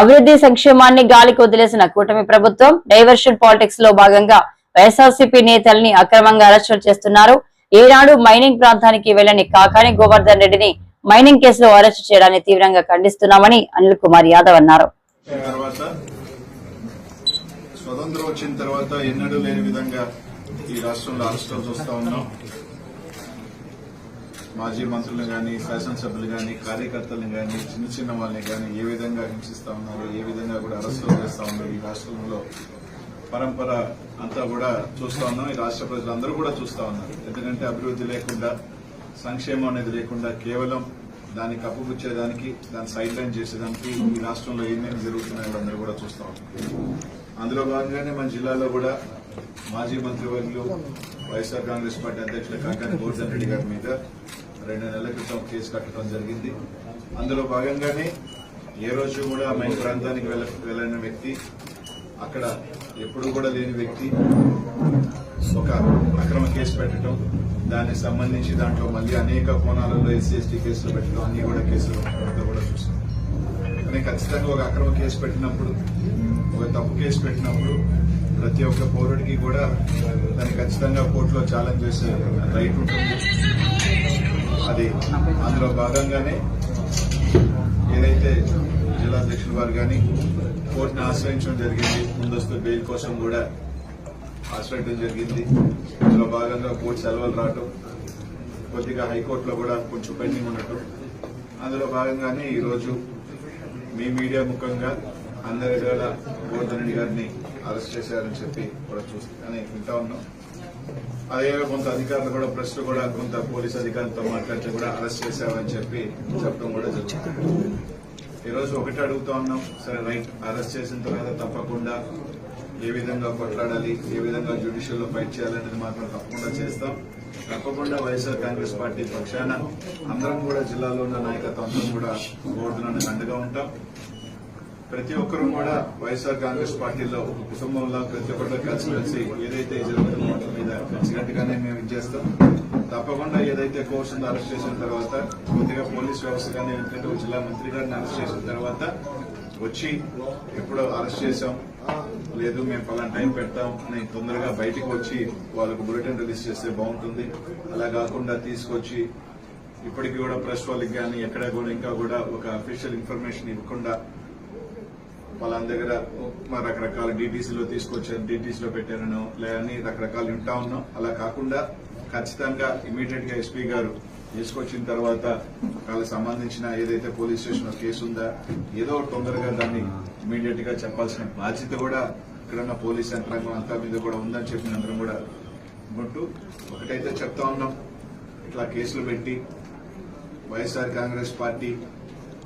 అభివృద్ధి సంక్షేమాన్ని గాలికి వదిలేసిన కూటమి ప్రభుత్వం డైవర్షన్ పాలిటిక్స్లో భాగంగా వైఎస్ఆర్సీపీ నేతల్ని అక్రమంగా అరెస్టులు చేస్తున్నారు. ఈనాడు మైనింగ్ ప్రాంతానికి వెళ్ళని కాకాని గోవర్ధన్ రెడ్డిని మైనింగ్ కేసులో అరెస్టు చేయడాన్ని తీవ్రంగా ఖండిస్తున్నామని అనిల్ కుమార్ యాదవ్ అన్నారు. స్వతంత్రం వచ్చిన తర్వాత ఎన్నడూ లేని విధంగా ఈ రాష్ట్రంలో అరెస్టులు చూస్తా ఉన్నాం. మాజీ మంత్రులు కానీ శాసనసభ్యులు కానీ కార్యకర్తలను కానీ చిన్న చిన్న వాళ్ళని కానీ ఏ విధంగా హింసిస్తా ఉన్నారు ఏ విధంగా కూడా అరెస్టులు చేస్తా ఉన్నారు ఈ రాష్ట్రంలో? పరంపర అంతా కూడా చూస్తా ఉన్నాం. ఈ రాష్ట్ర ప్రజలందరూ కూడా చూస్తా ఉన్నారు. ఎందుకంటే అభివృద్ధి లేకుండా సంక్షేమం అనేది లేకుండా కేవలం దాన్ని కప్పుపుచ్చేదానికి దాన్ని సైడ్ లైన్ చేసేదానికి ఈ రాష్ట్రంలో ఏమేమి జరుగుతున్నాయో అందరూ కూడా చూస్తా ఉన్నాం అందులో భాగంగానే మన జిల్లాలో కూడా మాజీ మంత్రివర్యులు వైఎస్ఆర్ కాంగ్రెస్ పార్టీ అధ్యక్షులు కాకాని గోవర్ధన్ రెడ్డి గారి మీద రెండు నెలల క్రితం కేసు కట్టడం జరిగింది. అందులో భాగంగానే ఏ రోజు కూడా మైన్ ప్రాంతానికి వెళ్ళ వెళ్ళిన వ్యక్తి అక్కడ ఎప్పుడు కూడా లేని వ్యక్తి ఒక అక్రమ కేసు పెట్టడం దానికి సంబంధించి దాంట్లో మళ్ళీ అనేక కోణాలలో ఎస్సీ ఎస్టీ కేసులు పెట్టడం అన్ని కూడా కేసులు కూడా చూసాం. కానీ ఖచ్చితంగా ఒక అక్రమ కేసు పెట్టినప్పుడు ఒక తప్పు కేసు పెట్టినప్పుడు ప్రతి ఒక్క పౌరుడికి కూడా దాన్ని ఖచ్చితంగా కోర్టులో ఛాలెంజ్ చేసే రైట్ ఉంటుంది. అది అందులో భాగంగానే ఏదైతే జిల్లా అధ్యక్షుల వారు కానీ కోర్టును ఆశ్రయించడం జరిగింది ముందస్తు బెయిల్ కోసం కూడా ఆశ్రయించడం జరిగింది. అందులో భాగంగా కోర్టు సెలవులు రావటం కొద్దిగా హైకోర్టులో కూడా కొంచెం పెండింగ్ ఉండటం. అందులో భాగంగానే ఈరోజు మీ మీడియా ముఖంగా అందరి వేళ గోవర్ధన్ రెడ్డి గారిని అరెస్ట్ చేశారని చెప్పి కూడా చూస్తానని వింటా ఉన్నాం. అదేవిధంగా కొంత అధికారులు కూడా ప్రెస్ కూడా కొంత పోలీస్ అధికారులతో మాట్లాడితే కూడా అరెస్ట్ చేశామని చెప్పి చెప్పడం కూడా జరుగుతుంది. ఈరోజు ఒకటి అడుగుతా ఉన్నాం. సరే రైట్. అరెస్ట్ చేసిన తర్వాత తప్పకుండా ఏ విధంగా కొట్లాడాలి ఏ విధంగా జ్యుడిషియల్లో ఫైట్ చేయాలనేది మాత్రం తప్పకుండా చేస్తాం. తప్పకుండా వైఎస్ఆర్ కాంగ్రెస్ పార్టీ పక్షాన అందరం కూడా జిల్లాలో ఉన్న నాయకత్వం అందరం కూడా బోర్డులను అండగా ఉంటాం. ప్రతి ఒక్కరూ కూడా వైఎస్ఆర్ కాంగ్రెస్ పార్టీలో ఒక కుటుంబంలో ప్రతి ఒక్కరు కలిసి కలిసి ఏదైతే జరుగుతుందో వాటి మీద కలిసికట్టుగానే మేము ఇచ్చేస్తాం తప్పకుండా ఏదైతే కోర్సు అరెస్ట్ చేసిన తర్వాత కొద్దిగా పోలీస్ వ్యవస్థ కానీ ఎందుకంటే జిల్లా మంత్రి గారిని అరెస్ట్ చేసిన తర్వాత వచ్చి ఎప్పుడో అరెస్ట్ చేశాం. లేదు మేము పలానా టైం పెడతాం. అని తొందరగా బయటికి వచ్చి వాళ్ళకు బులెటిన్ రిలీజ్ చేస్తే బాగుంటుంది. అలా కాకుండా తీసుకొచ్చి ఇప్పటికీ కూడా ప్రెస్ వాళ్ళకి కానీ ఎక్కడ కూడా ఇంకా కూడా ఒక అఫీషియల్ ఇన్ఫర్మేషన్ ఇవ్వకుండా వాళ్ళ దగ్గర మా రకరకాల డీటీసీలో తీసుకొచ్చారు డీటీసీలో పెట్టారనో లేదని రకరకాలు వింటా ఉన్నాం. అలా కాకుండా ఖచ్చితంగా ఇమీడియట్గా ఎస్పీ గారు తీసుకొచ్చిన తర్వాత వాళ్ళకి సంబంధించిన ఏదైతే పోలీస్ స్టేషన్ కేసు ఉందా ఏదో తొందరగా దాన్ని ఇమీడియట్గా చెప్పాల్సిన బాధ్యత కూడా ఇక్కడున్న పోలీస్ యంత్రాంగం అంతా మీద కూడా ఉందని చెప్పిన అందరం కూడా అనుకుంటూ ఒకటైతే చెప్తా ఉన్నాం. ఇట్లా కేసులు పెట్టి వైఎస్ఆర్ కాంగ్రెస్ పార్టీ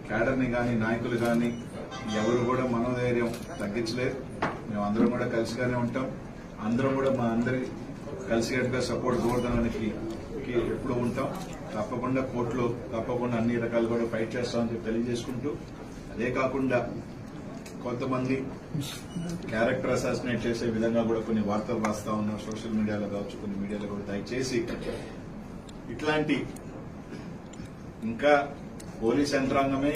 క్యాడర్ని కానీ నాయకులు కానీ ఎవరు కూడా మనోధైర్యం తగ్గించలేదు. మేము అందరం కూడా కలిసిగానే ఉంటాం. అందరం కూడా మా అందరి కలిసికట్టుగా సపోర్ట్ గోవర్ధనానికి ఎప్పుడు ఉంటాం. తప్పకుండా కోర్టులో తప్పకుండా అన్ని రకాలు కూడా ఫైట్ చేస్తామని చెప్పి తెలియజేసుకుంటూ అదే కాకుండా కొంతమంది క్యారెక్టర్ అసాసినేట్ చేసే విధంగా కూడా కొన్ని వార్తలు రాస్తా ఉన్నారు సోషల్ మీడియాలో కావచ్చు కొన్ని మీడియాలో కూడా దయచేసి ఇట్లాంటి ఇంకా పోలీస్ యంత్రాంగమే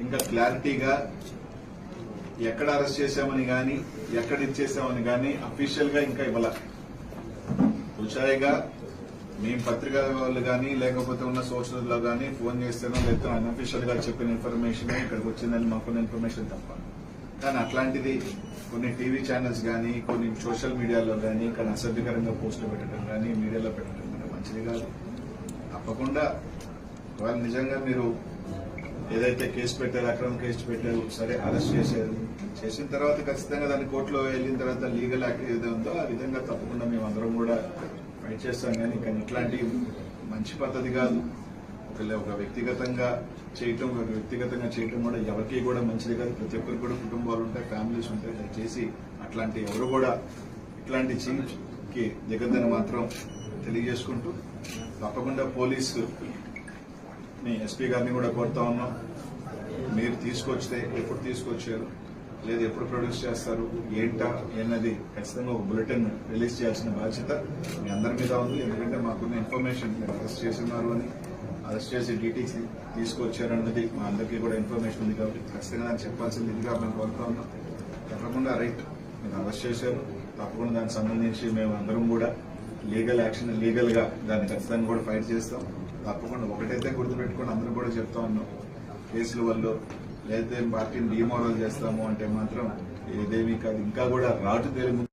ఇంకా క్లారిటీగా ఎక్కడ అరెస్ట్ చేశామని గాని ఎక్కడ ఇచ్చేసామని గాని అఫీషియల్గా ఇంకా ఇవ్వాల. ఉచాయిగా మేము పత్రికా వాళ్ళు కానీ లేకపోతే ఉన్న సోషల్లో లో కానీ ఫోన్ చేస్తేనో లేకపోతే అన్అఫీషియల్గా చెప్పిన ఇన్ఫర్మేషన్ ఇక్కడికి వచ్చిందని మాకున్న ఇన్ఫర్మేషన్ తప్ప. కానీ అట్లాంటిది కొన్ని టీవీ ఛానల్స్ కానీ కొన్ని సోషల్ మీడియాలో కానీ కానీ అసభ్యకరంగా పోస్టులు పెట్టడం కానీ మీడియాలో పెట్టడం కానీ మంచిది కాదు. తప్పకుండా వాళ్ళు నిజంగా మీరు ఏదైతే కేసు పెట్టారో అక్రమ కేసు పెట్టారు ఒకసారి అరెస్ట్ చేశారు. చేసిన తర్వాత ఖచ్చితంగా దాన్ని కోర్టులో వెళ్ళిన తర్వాత లీగల్ యాక్ట్ ఏదైతే ఉందో ఆ విధంగా తప్పకుండా మేము అందరం కూడా ఫైట్ చేస్తాం. కానీ కానీ ఇట్లాంటి మంచి పద్ధతి కాదు. ఒక ఒక వ్యక్తిగతంగా చేయటం ఒక వ్యక్తిగతంగా చేయటం కూడా ఎవరికి కూడా మంచిది కాదు. ప్రతి ఒక్కరికి కూడా కుటుంబాలు ఉంటాయి ఫ్యామిలీస్ ఉంటాయి. దయచేసి అట్లాంటి ఎవరు కూడా ఇట్లాంటి చీఫ్కి దిగద్దని మాత్రం తెలియజేసుకుంటూ తప్పకుండా పోలీసు మీ ఎస్పీ గారిని కూడా కోరుతా ఉన్నాం. మీరు తీసుకొచ్చితే ఎప్పుడు తీసుకొచ్చారు? లేదు ఎప్పుడు ప్రొడ్యూస్ చేస్తారు? ఏంటా? అన్నది ఖచ్చితంగా ఒక బులెటిన్ రిలీజ్ చేయాల్సిన బాధ్యత మీ అందరి మీద ఉంది. ఎందుకంటే మాకున్న ఇన్ఫర్మేషన్ మీరు అరెస్ట్ చేస్తున్నారు అని అరెస్ట్ చేసి డీటీసీ తీసుకొచ్చారన్నది మా అందరికీ కూడా ఇన్ఫర్మేషన్ ఉంది కాబట్టి ఖచ్చితంగా దాన్ని చెప్పాల్సింది ఇదిగా మేము కోరుతా ఉన్నాం. తప్పకుండా రైట్ మీరు అరెస్ట్ చేశారు. తప్పకుండా దానికి సంబంధించి మేము అందరం కూడా లీగల్ యాక్షన్ లీగల్గా దాన్ని ఖచ్చితంగా కూడా ఫైట్ చేస్తాం. తప్పకుండా ఒకటైతే గుర్తుపెట్టుకుని అందరూ కూడా చెప్తా ఉన్నాం. కేసుల వల్ల లేకపోతే పార్టీని డిమోరల్ చేస్తాము అంటే మాత్రం ఇదేమీ కాదు. ఇంకా కూడా రాటు తెలుగు